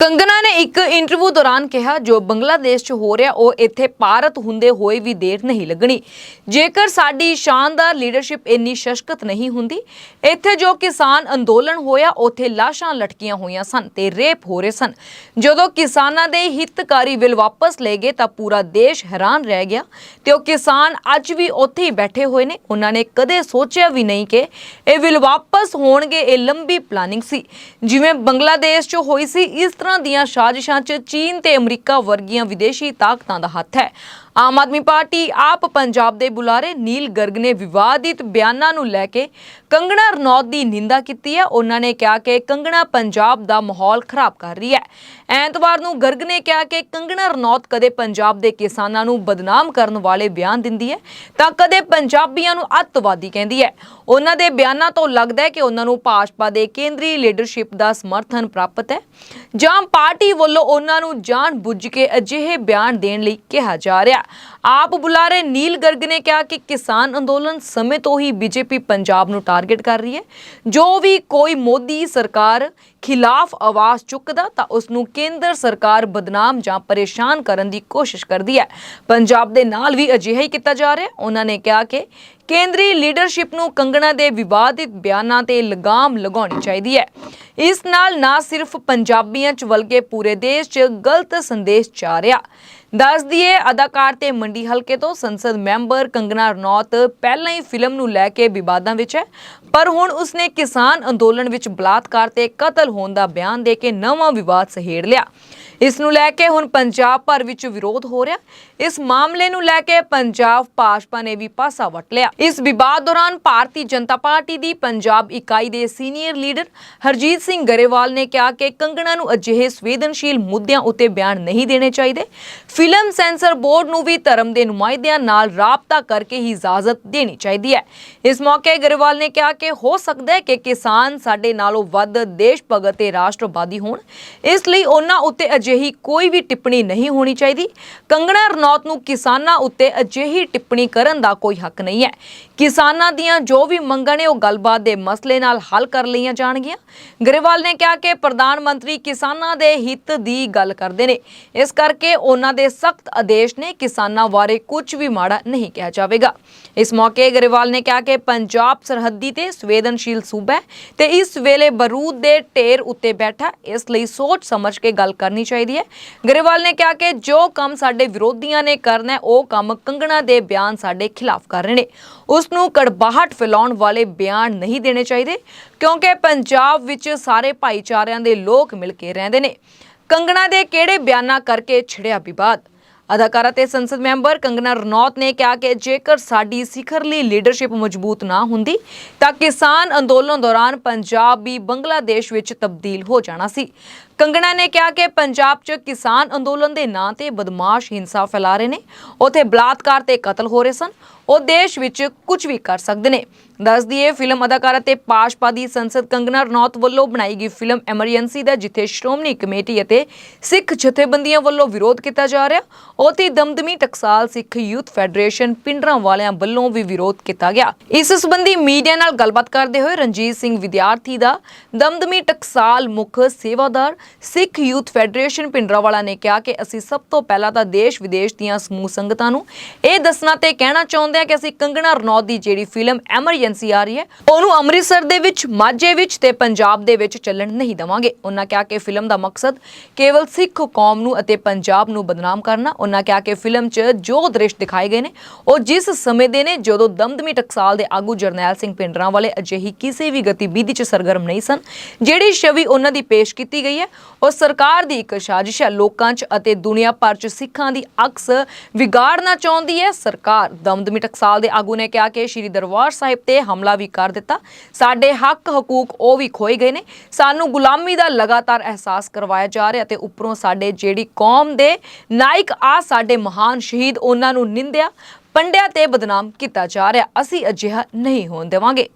ਕੰਗਨਾ ਨੇ ਇੱਕ ਇੰਟਰਵਿਊ ਦੌਰਾਨ ਕਿਹਾ, ਜੋ ਬੰਗਲਾਦੇਸ਼ 'ਚ ਹੋ ਰਿਹਾ, ਉਹ ਇੱਥੇ ਭਾਰਤ ਹੁੰਦੇ ਹੋਏ ਵੀ ਦੇਰ ਨਹੀਂ ਲੱਗਣੀ। ਜੇਕਰ ਸਾਡੀ ਸ਼ਾਨਦਾਰ ਲੀਡਰਸ਼ਿਪ ਇੰਨੀ ਸ਼ਸ਼ਕਤ ਨਹੀਂ ਹੁੰਦੀ, ਇੱਥੇ ਜੋ ਕਿਸਾਨ ਅੰਦੋਲਨ ਹੋਇਆ, ਉੱਥੇ ਲਾਸ਼ਾਂ ਲਟਕੀਆਂ ਹੋਈਆਂ ਸਨ ਤੇ ਰੇਪ ਹੋ ਰਹੇ ਸਨ। ਜਦੋਂ ਕਿਸਾਨਾਂ ਦੇ ਹਿੱਤਕਾਰੀ ਬਿੱਲ ਵਾਪਸ ਲਏ ਗਏ, ਤਾਂ ਪੂਰਾ ਦੇਸ਼ ਹੈਰਾਨ ਰਹਿ ਗਿਆ ਤੇ ਉਹ ਕਿਸਾਨ ਅੱਜ ਵੀ ਉੱਥੇ ਹੀ ਬੈਠੇ ਹੋਏ ਨੇ। ਉਹਨਾਂ ਨੇ ਕਦੇ ਸੋਚਿਆ ਵੀ ਨਹੀਂ ਕਿ ਇਹ ਬਿੱਲ ਵਾਪਸ ਹੋਣਗੇ, ਇਹ ਲੰਬੀ ਪਲਾਨਿੰਗ ਸੀ। ਜਿਵੇਂ ਬੰਗਲਾਦੇਸ਼ 'ਚ ਹੋਈ ਸੀ, ਇਸ ਤਰ੍ਹਾਂ ਦੀਆਂ ਸਾਜ਼ਿਸ਼ਾਂ 'ਚ ਚੀਨ ਤੇ ਅਮਰੀਕਾ ਵਰਗੀਆਂ ਵਿਦੇਸ਼ੀ ਤਾਕਤਾਂ ਦਾ ਹੱਥ ਹੈ। ਆਮ ਆਦਮੀ ਪਾਰਟੀ ਆਪ ਪੰਜਾਬ ਦੇ ਬੁਲਾਰੇ ਨੀਲ ਗਰਗ ਨੇ ਵਿਵਾਦਿਤ ਬਿਆਨਾਂ ਨੂੰ ਲੈ ਕੇ ਕੰਗਣਾ ਰਣੌਤ ਦੀ ਨਿੰਦਾ ਕੀਤੀ ਹੈ। ਉਹਨਾਂ ਨੇ ਕਿਹਾ ਕਿ ਕੰਗਣਾ ਪੰਜਾਬ ਦਾ ਮਾਹੌਲ ਖਰਾਬ ਕਰ ਰਹੀ ਹੈ। ਐਤਵਾਰ ਨੂੰ ਗਰਗ ਨੇ ਕਿਹਾ ਕਿ ਕੰਗਣਾ ਰਣੌਤ ਕਦੇ ਪੰਜਾਬ ਦੇ ਕਿਸਾਨਾਂ ਨੂੰ ਬਦਨਾਮ ਕਰਨ ਵਾਲੇ ਬਿਆਨ ਦਿੰਦੀ ਹੈ, ਤਾਂ ਕਦੇ ਪੰਜਾਬੀਆਂ ਨੂੰ ਅੱਤਵਾਦੀ ਕਹਿੰਦੀ ਹੈ। ਉਹਨਾਂ ਦੇ ਬਿਆਨਾਂ ਤੋਂ ਲੱਗਦਾ ਹੈ ਕਿ ਉਹਨਾਂ ਨੂੰ ਭਾਜਪਾ ਦੇ ਕੇਂਦਰੀ ਲੀਡਰਸ਼ਿਪ ਦਾ ਸਮਰਥਨ ਪ੍ਰਾਪਤ ਹੈ। ਜਾਂ ਪਾਰਟੀ ਵੱਲੋਂ ਉਹਨਾਂ ਨੂੰ ਜਾਣ ਬੁੱਝ ਕੇ ਅਜਿਹੇ ਬਿਆਨ ਦੇਣ ਲਈ ਕਿਹਾ ਜਾ ਰਿਹਾ ਆਪ ਬੁਲਾਰੇ ਨੀਲ ਗਰਗ ਨੇ ਕਿਹਾ ਕਿ ਕਿਸਾਨ ਅੰਦੋਲਨ ਸਮੇਂ ਤੋਂ ਹੀ ਬੀਜੇਪੀ ਪੰਜਾਬ ਨੂੰ ਟਾਰਗੇਟ ਕਰ ਰਹੀ ਹੈ। ਜੋ ਵੀ ਕੋਈ ਮੋਦੀ ਸਰਕਾਰ ਖਿਲਾਫ ਆਵਾਜ਼ ਚੁੱਕਦਾ ਤਾਂ ਉਸ ਨੂੰ ਕੇਂਦਰ ਸਰਕਾਰ ਬਦਨਾਮ ਜਾਂ ਪਰੇਸ਼ਾਨ ਕਰਨ ਦੀ ਕੋਸ਼ਿਸ਼ ਕਰਦੀ ਹੈ। ਪੰਜਾਬ ਦੇ ਨਾਲ ਵੀ ਅਜਿਹਾ ਹੀ ਕੀਤਾ ਜਾ ਰਿਹਾ। ਉਹਨਾਂ ਨੇ ਕਿਹਾ ਕਿ ਕੇਂਦਰੀ ਲੀਡਰਸ਼ਿਪ ਨੂੰ ਕੰਗਣਾ ਦੇ ਵਿਵਾਦਿਤ ਬਿਆਨਾਂ ਤੇ ਲਗਾਮ ਲਗਾਉਣੀ ਚਾਹੀਦੀ ਹੈ। ਇਸ ਨਾਲ ਨਾ ਸਿਰਫ ਪੰਜਾਬੀਆਂ 'ਚ ਬਲਕਿ ਪੂਰੇ ਦੇਸ਼ 'ਚ ਗਲਤ ਸੰਦੇਸ਼ ਜਾ ਰਿਹਾ। ਦੱਸ ਦਈਏ, ਅਦਾਕਾਰ ਤੇ ਮੰਡੀ ਹਲਕੇ ਤੋਂ ਸੰਸਦ ਮੈਂਬਰ ਕੰਗਨਾ ਰਣੌਤ ਪਹਿਲਾਂ ਹੀ ਫਿਲਮ ਨੂੰ ਲੈ ਕੇ ਵਿਵਾਦਾਂ ਵਿੱਚ ਹੈ, ਪਰ ਹੁਣ ਉਸਨੇ ਕਿਸਾਨ ਅੰਦੋਲਨ ਵਿੱਚ ਬਲਾਤਕਾਰ ਤੇ ਕਤਲ ਹੋਣ ਦਾ ਬਿਆਨ ਦੇ ਕੇ ਨਵਾਂ ਵਿਵਾਦ ਸਹੇੜ ਲਿਆ। ਇਸ ਨੂੰ ਲੈ ਕੇ ਹੁਣ ਪੰਜਾਬ ਭਰ ਵਿੱਚ ਵਿਰੋਧ ਹੋ ਰਿਹਾ। ਇਸ ਮਾਮਲੇ ਨੂੰ ਲੈ ਕੇ ਪੰਜਾਬ ਭਾਜਪਾ ਨੇ ਵੀ ਪਾਸਾ ਵਟ ਲਿਆ। ਇਸ ਵਿਵਾਦ ਦੌਰਾਨ ਭਾਰਤੀ ਜਨਤਾ ਪਾਰਟੀ ਦੀ ਪੰਜਾਬ ਇਕਾਈ ਦੇ ਸੀਨੀਅਰ ਲੀਡਰ ਹਰਜੀਤ ਸਿੰਘ ਗਰੇਵਾਲ ਨੇ ਕਿਹਾ ਕਿ ਕੰਗਣਾ ਨੂੰ ਅਜਿਹੇ ਸੰਵੇਦਨਸ਼ੀਲ ਮੁੱਦਿਆਂ ਉੱਤੇ ਬਿਆਨ ਨਹੀਂ ਦੇਣੇ ਚਾਹੀਦੇ। ਫਿਲਮ ਸੈਂਸਰ ਬੋਰਡ ਨੂੰ ਵੀ ਧਰਮ ਦੇ ਨੁਮਾਇੰਦਿਆਂ ਨਾਲ ਰਾਬਤਾ ਕਰਕੇ ਹੀ ਇਜਾਜ਼ਤ ਦੇਣੀ ਚਾਹੀਦੀ ਹੈ। ਇਸ ਮੌਕੇ ਗਰੇਵਾਲ ਨੇ ਕਿਹਾ ਕਿ ਹੋ ਸਕਦਾ ਹੈ ਕਿ ਕਿਸਾਨ ਸਾਡੇ ਨਾਲੋਂ ਵੱਧ ਦੇਸ਼ ਭਗਤ ਤੇ ਰਾਸ਼ਟਰਵਾਦੀ ਹੋਣ। ਇਸ ਲਈ ਉਹਨਾਂ ਉੱਤੇ ਅਜਿਹੀ ਕੋਈ ਵੀ ਟਿੱਪਣੀ ਨਹੀਂ ਹੋਣੀ ਚਾਹੀਦੀ। ਕੰਗਣਾ ਰਣੌਤ ਨੂੰ ਕਿਸਾਨਾਂ ਉੱਤੇ ਅਜਿਹੀ ਟਿੱਪਣੀ ਕਰਨ ਦਾ ਕੋਈ ਹੱਕ ਨਹੀਂ ਹੈ। ਕਿਸਾਨਾਂ ਦੀਆਂ ਜੋ ਵੀ ਮੰਗਾਂ ਨੇ ਉਹ ਗੱਲਬਾਤ ਦੇ ਮਸਲੇ ਨਾਲ ਹੱਲ ਕਰ ਲਈਆਂ ਜਾਣਗੀਆਂ। ਗਰੇਵਾਲ ਨੇ ਕਿਹਾ ਕਿ ਪ੍ਰਧਾਨ ਮੰਤਰੀ ਕਿਸਾਨਾਂ ਦੇ ਹਿੱਤ ਦੀ ਗੱਲ ਕਰਦੇ ਨੇ। ਇਸ ਕਰਕੇ ਉਹਨਾਂ ਦੇ ਸਖਤ ਆਦੇਸ਼ ਨੇ ਕਿਸਾਨਾਂ ਬਾਰੇ ਕੁਝ ਵੀ ਮਾੜਾ ਨਹੀਂ ਕਿਹਾ ਜਾਵੇਗਾ। ਇਸ ਮੌਕੇ ਗਰੇਵਾਲ ਨੇ ਕਿਹਾ ਕਿ ਪੰਜਾਬ ਸਰਹੱਦੀ ਤੇ ਸੰਵੇਦਨਸ਼ੀਲ ਸੂਬਾ ਹੈ ਤੇ ਇਸ ਵੇਲੇ ਬਰੂਦ ਦੇ ਢੇਰ ਉੱਤੇ ਬੈਠਾ, ਇਸ ਲਈ ਸੋਚ ਸਮਝ ਕੇ ਗੱਲ ਕਰਨੀ ਚਾਹੀਦੀ ਹੈ। ਗਰੇਵਾਲ ਨੇ ਕਿਹਾ ਕਿ ਜੋ ਕੰਮ ਸਾਡੇ ਵਿਰੋਧੀਆਂ ਨੇ ਕਰਨਾ ਉਹ ਕੰਮ ਕੰਗਣਾ ਦੇ ਬਿਆਨ ਸਾਡੇ ਖਿਲਾਫ ਕਰ ਰਹੇ ਨੇ। ਉਸ ਨੂੰ ਕੜਬਾਹਟ ਫੈਲਾਉਣ ਵਾਲੇ ਬਿਆਨ ਨਹੀਂ ਦੇਣੇ ਚਾਹੀਦੇ, ਕਿਉਂਕਿ ਪੰਜਾਬ ਵਿੱਚ ਸਾਰੇ ਭਾਈਚਾਰਿਆਂ ਦੇ ਲੋਕ ਮਿਲ ਕੇ ਰਹਿੰਦੇ ਨੇ। ਕੰਗਣਾ ਦੇ ਕਿਹੜੇ ਬਿਆਨਾਂ ਕਰਕੇ ਛਿੜਿਆ ਵਿਵਾਦ? ਅਦਾਕਾਰਾ ਤੇ ਸੰਸਦ ਮੈਂਬਰ ਕੰਗਨਾ ਰਣੌਤ ਨੇ ਕਿਹਾ ਕਿ ਜੇਕਰ ਸਾਡੀ ਸਿਖਰਲੀ ਲੀਡਰਸ਼ਿਪ ਮਜ਼ਬੂਤ ਨਾ ਹੁੰਦੀ, ਤਾਂ ਕਿਸਾਨ ਅੰਦੋਲਨ ਦੌਰਾਨ ਪੰਜਾਬ ਵੀ ਬੰਗਲਾਦੇਸ਼ ਵਿੱਚ ਤਬਦੀਲ ਹੋ ਜਾਣਾ ਸੀ। ਕੰਗਣਾ ਨੇ ਕਿਹਾ ਕਿ ਪੰਜਾਬ 'ਚ ਕਿਸਾਨ ਅੰਦੋਲਨ ਦੇ ਨਾਂ ਤੇ ਬਦਮਾਸ਼ ਹਿੰਸਾ ਫੈਲਾ ਰਹੇ ਨੇ। ਉਥੇ ਬਲਾਤਕਾਰ ਤੇ ਕਤਲ ਹੋ ਰਹੇ ਸਨ। ਉਹ ਦੇਸ਼ ਵਿੱਚ ਕੁਝ ਵੀ ਕਰ ਸਕਦੇ ਨੇ। ਦੱਸ ਦਈਏ ਫਿਲਮ ਅਦਾਕਾਰਾ ਤੇ ਭਾਜਪਾ ਦੀ ਸੰਸਦ ਕੰਗਨਾ ਰਣੌਤ ਵੱਲੋਂ ਬਣਾਈ ਗਈ ਫਿਲਮ ਐਮਰਜੈਂਸੀ ਦਾ, ਜਿੱਥੇ ਸ਼੍ਰੋਮਣੀ ਕਮੇਟੀ ਅਤੇ ਸਿੱਖ ਜਥੇਬੰਦੀਆਂ ਵੱਲੋਂ ਵਿਰੋਧ ਕੀਤਾ ਜਾ ਰਿਹਾ। ਉਥੇ ਦਮਦਮੀ ਟਕਸਾਲ ਸਿੱਖ ਯੂਥ ਫੈਡਰੇਸ਼ਨ ਪਿੰਡਰਾਂ ਵਾਲਿਆਂ ਵੱਲੋਂ ਵੀ ਵਿਰੋਧ ਕੀਤਾ ਗਿਆ। ਇਸ ਸੰਬੰਧੀ ਮੀਡੀਆ ਨਾਲ ਗੱਲਬਾਤ ਕਰਦੇ ਹੋਏ ਰਣਜੀਤ ਸਿੰਘ ਵਿਦਿਆਰਥੀ ਦਾ ਦਮਦਮੀ ਟਕਸਾਲ ਮੁੱਖ ਸੇਵਾਦਾਰ ਸਿੱਖ ਯੂਥ ਫੈਡਰੇਸ਼ਨ ਪਿੰਡਰਾਵਾਲਾ ਨੇ ਕਿਹਾ ਕਿ ਅਸੀਂ ਸਭ ਤੋਂ ਪਹਿਲਾਂ ਤਾਂ ਦੇਸ਼ ਵਿਦੇਸ਼ ਦੀਆਂ ਸਮੂਹ ਸੰਗਤਾਂ ਨੂੰ ਇਹ ਦੱਸਣਾ ਤੇ ਕਹਿਣਾ ਚਾਹੁੰਦੇ ਹਾਂ ਕਿ ਅਸੀਂ ਕੰਗਣਾ ਰਣੌਤ ਦੀ ਜਿਹੜੀ ਫਿਲਮ ਐਮਰਜੈਂਸੀ ਆ ਰਹੀ ਹੈ। ਉਹਨੂੰ ਅੰਮ੍ਰਿਤਸਰ ਦੇ ਵਿੱਚ, ਮਾਝੇ ਵਿੱਚ ਤੇ ਪੰਜਾਬ ਦੇ ਵਿੱਚ ਚੱਲਣ ਨਹੀਂ ਦਵਾਂਗੇ। ਉਹਨਾਂ ਕਿਹਾ ਕਿ ਫਿਲਮ ਦਾ ਮਕਸਦ ਕੇਵਲ ਸਿੱਖ ਕੌਮ ਨੂੰ ਅਤੇ ਪੰਜਾਬ ਨੂੰ ਬਦਨਾਮ ਕਰਨਾ। ਉਹਨਾਂ ਕਿਹਾ ਕਿ ਫਿਲਮ 'ਚ ਜੋ ਦ੍ਰਿਸ਼ ਦਿਖਾਏ ਗਏ ਨੇ, ਉਹ ਜਿਸ ਸਮੇਂ ਦੇ ਨੇ, ਜਦੋਂ ਦਮਦਮੀ ਟਕਸਾਲ ਦੇ ਆਗੂ ਜਰਨੈਲ ਸਿੰਘ ਪਿੰਡਰਾਂ ਵਾਲੇ ਅਜਿਹੀ ਕਿਸੇ ਵੀ ਗਤੀਵਿਧੀ 'ਚ ਸਰਗਰਮ ਨਹੀਂ ਸਨ। ਜਿਹੜੀ ਛਵੀ ਉਹਨਾਂ ਦੀ ਪੇਸ਼ ਕੀਤੀ ਗਈ ਹੈ, ਉਹ ਸਰਕਾਰ ਦੀ ਇੱਕ ਸਾਜ਼ਿਸ਼ ਹੈ। ਲੋਕਾਂ 'ਚ ਅਤੇ ਦੁਨੀਆ ਭਰ 'ਚ ਸਿੱਖਾਂ ਦੀ ਅਕਸ ਵਿਗਾੜਨਾ ਚਾਹੁੰਦੀ ਹੈ। ਸਰਕਾਰ ਦਮਦਮੀ ਟਕਸਾਲ ਦੇ ਆਗੂ ਨੇ ਕਿਹਾ ਕਿ ਸ਼੍ਰੀ ਦਰਬਾਰ ਸਾਹਿਬ ਤੇ ਤੇ ਹਮਲਾ ਵੀ ਕਰ ਦਿੱਤਾ। ਸਾਡੇ ਹੱਕ, ਹਕੂਕ ਉਹ ਵੀ ਖੋਏ ਗਏ ਨੇ। ਸਾਨੂੰ ਗੁਲਾਮੀ ਦਾ ਲਗਾਤਾਰ ਅਹਿਸਾਸ ਕਰਵਾਇਆ ਜਾ ਰਿਹਾ ਤੇ ਉੱਪਰੋਂ ਸਾਡੇ ਜਿਹੜੀ ਕੌਮ ਦੇ ਨਾਇਕ ਆ, ਸਾਡੇ ਮਹਾਨ ਸ਼ਹੀਦ, ਉਹਨਾਂ ਨੂੰ ਨਿੰਦਿਆ, ਪੰਡਿਆ ਤੇ ਬਦਨਾਮ ਕੀਤਾ ਜਾ ਰਿਹਾ। ਅਸੀਂ ਅਜਿਹਾ ਨਹੀਂ ਹੋਣ ਦੇਵਾਂਗੇ।